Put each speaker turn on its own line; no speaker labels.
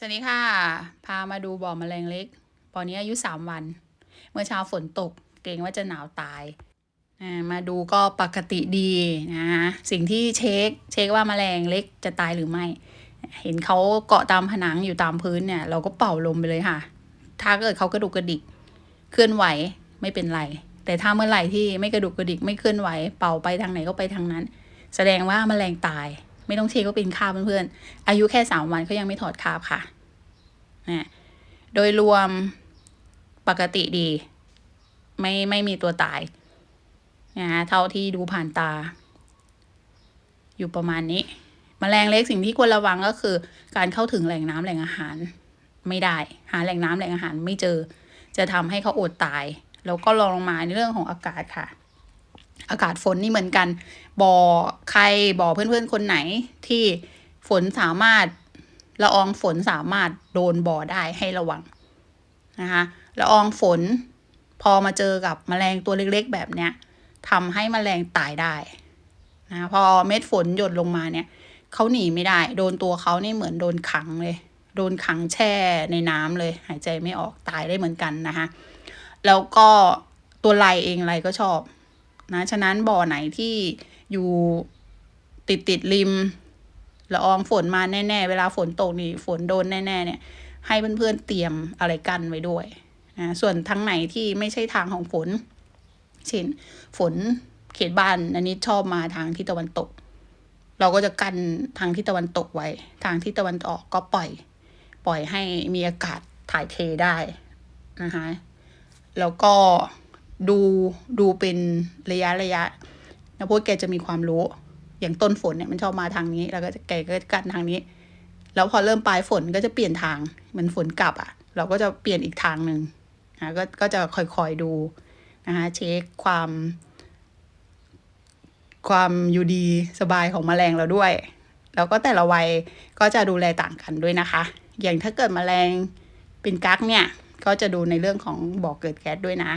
สวัสดีค่ะ พามาดูบ่อแมลงเล็กบ่อนี้อายุสามวัน เมื่อเช้าฝนตก เกรงว่าจะหนาวตาย มาดูก็ปกติดีนะสิ่งที่เช็ค เช็คว่าแมลงเล็กจะตายหรือไม่ เห็นเขาเกาะตามผนังอยู่ตามพื้นเนี่ย เราก็เป่าลมไปเลยค่ะ ถ้าเกิดเขากระดุกกระดิก เคลื่อนไหวไม่เป็นไร แต่ถ้าเมื่อไหร่ที่ไม่กระดุกกระดิกไม่เคลื่อนไหว เป่าไปทางไหนก็ไปทางนั้น แสดงว่าแมลงตาย ไม่ต้องเช็คก็เป็นคาบเพื่อนๆอายุแค่สามวันเขายังไม่ถอดคาบค่ะนะโดยรวมปกติดี ไม่ไม่มีตัวตายนะเท่าที่ดูผ่านตา อยู่ประมาณนี้แมลงเล็กสิ่งที่ควรระวังก็คือ การเข้าถึงแหล่งน้ำแหล่งอาหาร ไม่ได้ หาแหล่งน้ำแหล่งอาหารไม่เจอ จะทำให้เขาอดตาย แล้วก็ลองลงมาในเรื่องของอากาศค่ะ อากาศฝนนี่เหมือนกัน บ่อใครบ่อเพื่อนๆคนไหนที่ฝนสามารถละอองฝนสามารถโดนบ่อได้ให้ระวังนะคะละอองฝนพอมาเจอกับแมลงตัวเล็กๆ แบบเนี้ยทำให้แมลงตายได้นะพอเม็ดฝนหยดลงมาเนี่ยเขาหนีไม่ได้ โดนตัวเขานี่เหมือนโดนขังเลย โดนขังแช่ในน้ำเลย หายใจไม่ออกตายได้เหมือนกันนะคะแล้วก็ตัวไลเองไลก็ชอบ นะฉะนั้นบ่อไหนที่อยู่ติดติดริมละอองฝนมาแน่ ๆ เวลาฝนตกนี่ฝนโดนแน่ ๆ เนี่ย ให้เพื่อนๆเตรียมอะไรกันไว้ด้วยนะส่วนทางไหนที่ไม่ใช่ทางของฝน เช่น ฝนเขตบ้านอันนี้ชอบมาทางทิศตะวันตก เราก็จะกันทางทิศตะวันตกไว้ ทางทิศตะวันออกก็ปล่อย ปล่อยให้มีอากาศถ่ายเทได้นะคะแล้วก็ ดูดูเป็นระยะระยะนะพวกแกจะมีความรู้ อย่างต้นฝนเนี่ยมันชอบมาทางนี้ แล้วก็จะแกก็กันทางนี้ แล้วพอเริ่มปลายฝนก็จะเปลี่ยนทางเหมือนฝนกลับอะ่ะ เราก็จะเปลี่ยนอีกทางหนึ่งนะก็ก็จะคอยๆดูนะคะเช็คความ ความอยู่ดีสบายของแมลงเราด้วย แล้วก็แต่ละวัยก็จะดูแลต่างกันด้วยนะคะ อย่างถ้าเกิดแมลงเป็นกั๊กเนี่ย ก็จะดูในเรื่องของบ่อเกิดแก๊สด้วยนะ